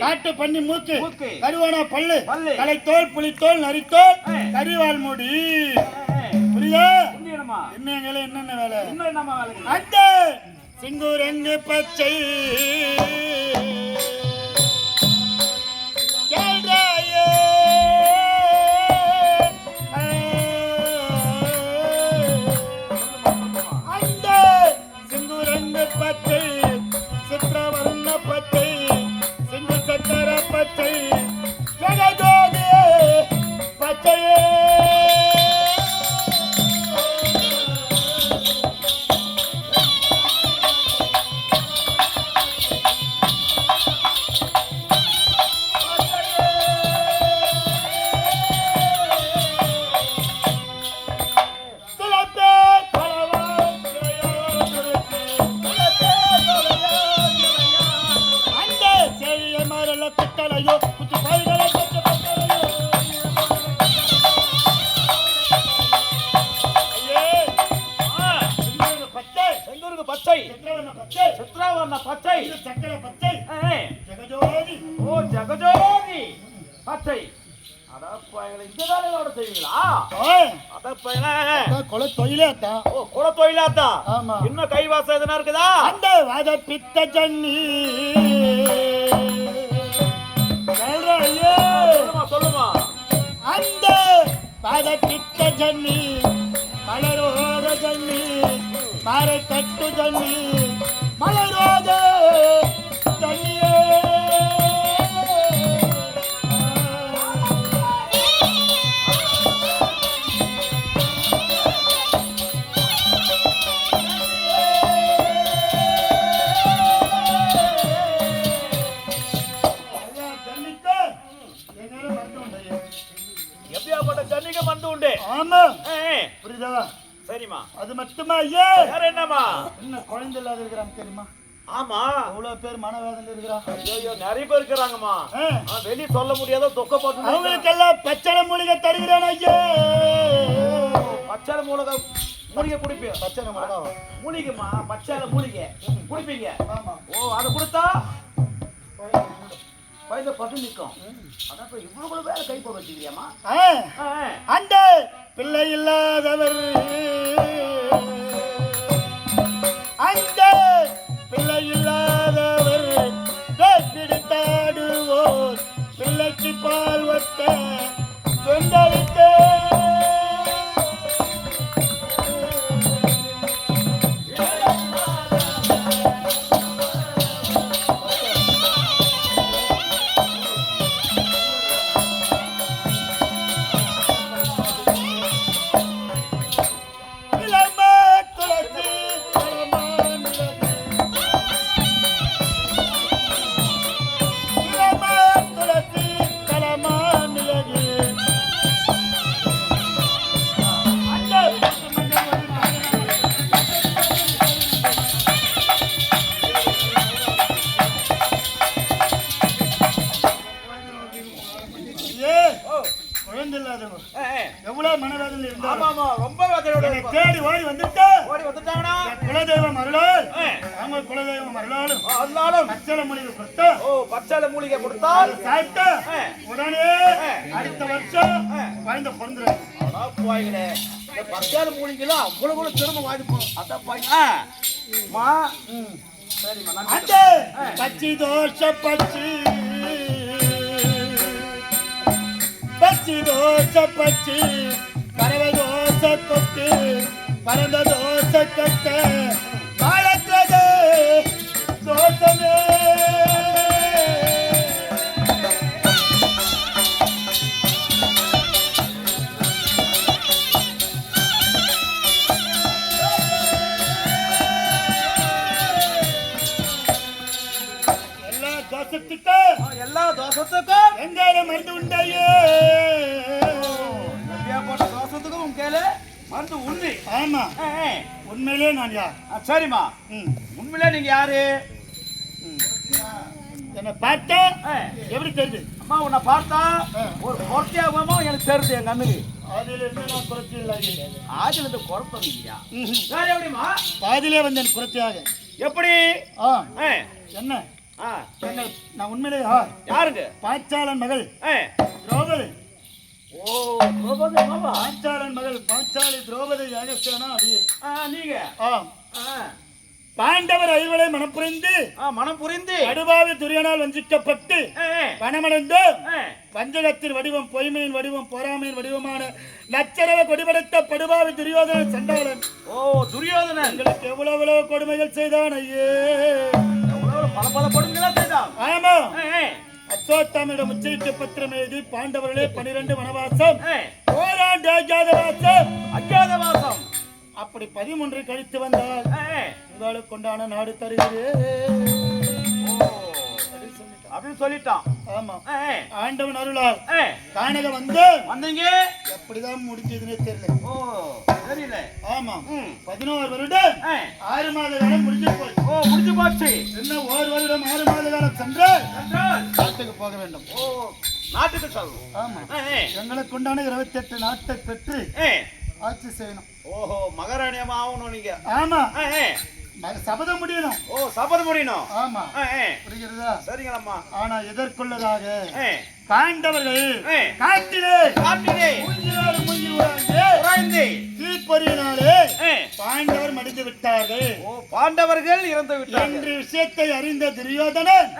காட்டு பண்ணி மூக்கு. கருவானா பல்லு. தலைத்தோல் புலித்தோல் நரித்தோல். கரிவால் முடி. புரியுதா? என்ன எங்களை என்னென்ன வேலை? அந்த சிங்கூரங்கு பச்சை? இந்த வேலையோட செய்வீங்களா? ஓய், அடப்பாயங்களே அதான் கொலை தொழிலே அதான். ஓ குல தொழிலாத்தா? ஆமா. இன்னும் கைவாசம் எதுனா இருக்குதா? அந்த வாத பித்த ஜன்னி. பாத ஜன்னி மலரோத ஜன்னி மறை கட்டு ஜன்னி மலரோத ஆமா. புரியுதா? சரிம்மா. அது மட்டுமா? ஐயா வேற என்னம்மா? இன்னும் குழந்தை இல்லாத இருக்கிறாங்க தெரியுமா? ஆமா. அவ்வளவு பேர் மனவேதனை இருக்கிறா ஐயோ நிறைய பேர் இருக்கிறாங்கம்மா. வெளிய சொல்ல முடியாத தொக்க போட்டு அவங்களுக்கெல்லாம் பச்சளை மூலிகை தருகிறேன் ஐயா. பச்சை மூலிகை மூலிகை குடிப்பீங்க? பச்சளை மூலிகை. மூலிகைமா பச்சை மூலிகை. குடிப்பீங்க? ஆமா. ஓ அதை கொடுத்தா? வயத பட்டு நிற்கும் அதான் இப்ப இவ்வளவு வேலை கை போட வச்சுக்கிறியாமா அந்த பிள்ளை இல்லாதவர். அந்த பிள்ளை இல்லாதவர். பிடித்தாடுவோர் பிள்ளைக்கு பால் வத்த இல்லாதவங்க எவ்வளவு மனவேதனை ஆமா ஆமா ரொம்ப. தேடி ஓடி வந்துட்டு ஓடி குலதெய்வம் அருளால் ஆ. அவங்க குலதெய்வம் அருளாலும் ஆ, அதனாலும் பச்சளை மொழியை கொடுத்து ஓ பச்சை மூலிகை கொடுத்தால் அதை சாப்பிட்டு. உடனே அடுத்த வருஷம் குழந்தை பிறந்துடும் அடா போய்களே இந்த மூலிகைலாம் அவ்வளவு கூட திரும்ப வாங்கி போ அதான் போய் ஆ மா. சரிம்மா பச்சி தோஷ பச்சி. பச்சி பச்சி பறவை தோசை கொத்து பறந்த தோசை கட்ட வாழக்கிறது எல்லா தோசத்துக்கும் எங்கால மருந்து உண்டாயே? எப்படியா போட்ட தோசத்துக்கும் உன் கேளு மருந்து உண்மை. ஆமா. உண்மையிலே நான் யார்? சரிம்மா. ம். உண்மையிலே நீங்க யாரு? என்னை பார்த்தா எப்படி தெரியுது? அம்மா உன்னை பார்த்தா. ஒரு பொறுத்தியாகமோ எனக்கு தெரியுது வேற எப்படிமா பாதியிலே வந்தேன் குறைச்சியாக எப்படி? என்ன? என்னை நான் உண்மையிலே யார் யாருங்க பாஞ்சாலன் மகள். திரௌபதி. ஓ திரௌபதி. பாஞ்சாலன் மகள் பாஞ்சாலி திரௌபதி யாகசேனா அடியே ஆ, நீங்க. ஆம் பாண்டவர் ஐவரை மனப்புரிந்து ஆ, மனம் புரிந்து கடுபாவி துரியனால் வஞ்சிக்கப்பட்டு வனமடைந்து ஏ, வஞ்சகத்தின் வடிவம் பொய்மையின் வடிவம் பொறாமையின் வடிவமான லட்சரவ கொடிபடைத்த படுபாவி துரியோதன சண்டாளன். ஓ துரியோதனன். எங்களுக்கு எவ்வளவு எவ்வளவு கொடுமைகள் செய்தான் ஐயே. பல பல கொடுமைகளா செய்தான் ஆமா உச்சரிக்க பத்திரம் எழுதி பாண்டவர்களே பனிரெண்டு வனவாசம். ஓராண்டு அஜாதவாசம். அஜாதவாசம். அப்படி பதிமூன்று கழித்து வந்தால் உங்களுக்கு கொண்டான நாடு தருகிறேன் ஓ அப்படின்னு சொல்லிட்டான். ஆமா. ஆண்டவன் அருளால் காணக வந்து வந்தீங்க? எப்படிதான் முடிஞ்சதுன்னே தெரியல. ஓ தெரியல. ஆமா. பதினோரு வருடம் ஆறு மாத காலம் முடிஞ்சு போய் ஓ முடிஞ்சு போச்சு. இன்னும் ஒரு வருடம் ஆறு மாத காலம் சென்று நாட்டுக்கு போக வேண்டும். ஓ நாட்டுக்கு சொல்லணும் ஆமா. எங்களுக்கு உண்டான இருபத்தி எட்டு நாட்டை பெற்று ஆட்சி செய்யணும். ஓஹோ மகாராணியமா ஆகணும் நீங்க. ஆமா. சபதம் முடியணும். ஓ சபதம் முடியணும். ஆமா. புரிகிறதா? சரிங்களம்மா. ஆனா எதற்குள்ளதாக? பாண்டவர்கள் காட்டிலே காட்டிலே. மூங்கிலோடு மூங்கில் உராய்ந்து. ஏ, பாண்டவர் மடிந்து விட்டார்கள். ஓ பாண்டவர்கள் இறந்து விட்டார்கள். என்ற விஷயத்தை அறிந்த துரியோதனன்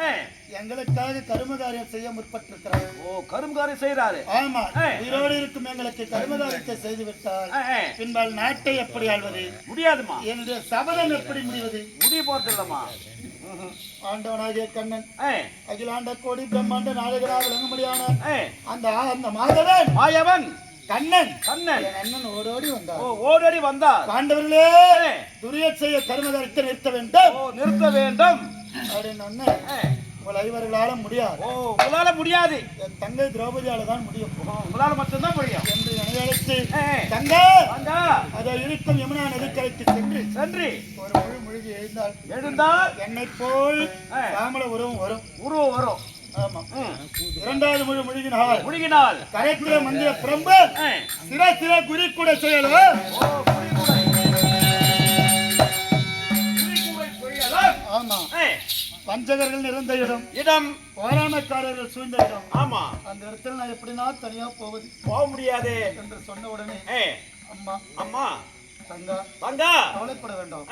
எங்களுக்காக கருமகாரியம் செய்ய முற்பட்டிருக்கிறார். ஓ கரும்காரி செய்யறாரு ஆமா. உயிரோடு இருக்கும் எங்களுக்கு கருமகாரியத்தை செய்து விட்டால் பின்பால் நாட்டை எப்படி ஆள்வது? முடியாதுமா என்னுடைய சபதம் எப்படி முடிவது? முடிய போறது இல்லம்மா. ஆண்டவனாகிய கண்ணன் அகிலாண்ட கோடி பிரம்மாண்ட நாடுகளாக விளங்கும்படியான அந்த அந்த மாதவன் மாயவன். கண்ணன். கண்ணன். என் அண்ணன் ஓடோடி ஓ வந்தார் ஓடடி வந்தார். பாண்டவர்களே ஏ, துரிய செய்ய கருமகாரியத்தை நிறுத்த வேண்டும். ஓ நிறுத்த வேண்டும். அப்படின்னு உங்கள் ஐவர்களால முடியாது. ஓ உங்களால முடியாது. என் தங்கை திரௌபதியால தான் முடியும். ஓ, உங்களால மட்டும்தான் முடியும். என்று என்னை அழைத்து தங்கா அதை இருக்கும் யமுனா நதிக்கரைக்கு சென்று சென்று. ஒரு முழு முழுகி எழுந்தால் எழுந்தால். என்னை போல் ஆ. சாமல உருவம் வரும். உருவம் வரும். இரண்டாவது முழு முழுகினால். முழுகினால். கரைக்கிற மந்திர பிரம்பு சிற சிற குறி கூட செய்யலும் ஓ குறிமுறை. குறிமுறை பொய்யலாம். ஆமா வஞ்சகர்கள் நிறைந்த இடம். இடம். போராமக்காரர்கள் சூழ்ந்த இடம். ஆமா. அந்த இடத்துல நான் எப்படினா தனியா போவது. போக முடியாது. என்று சொன்ன உடனே அம்மா. அம்மா. தங்கா வாங்க. கவலைப்பட வேண்டாம்.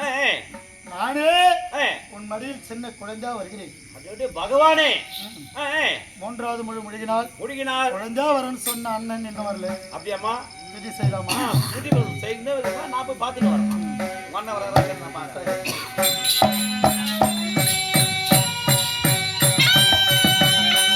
நானே உன் மடியில் சின்ன குழந்தையா வருகிறேன். பகவானே. மூன்றாவது முழு முழுகினால் முழுகினார் குழந்தையா வரும்னு சொன்ன அண்ணன் இன்னும் வரல. அப்படியாம்மா? விதி செய்யலாமா? வீட்டுக்கு செய்யணும் நான் போய் பார்த்துட்டு வரேன். அண்ணன் வர